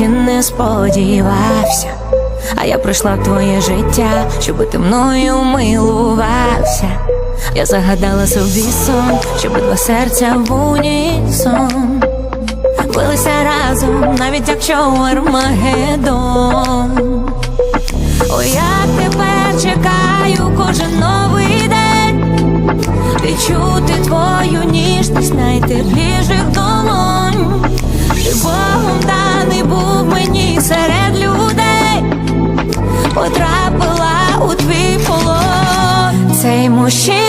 навіть не сподівався. А я прийшла в твоє життя, щоб ти мною милувався. Я загадала собі сон, щоб два серця в унісон билися разом, навіть якщо Армагеддон. Ой, як тепер чекаю кожен новий день, відчути твою ніжність найтепліших. потрапила у твій полон цей мужчина.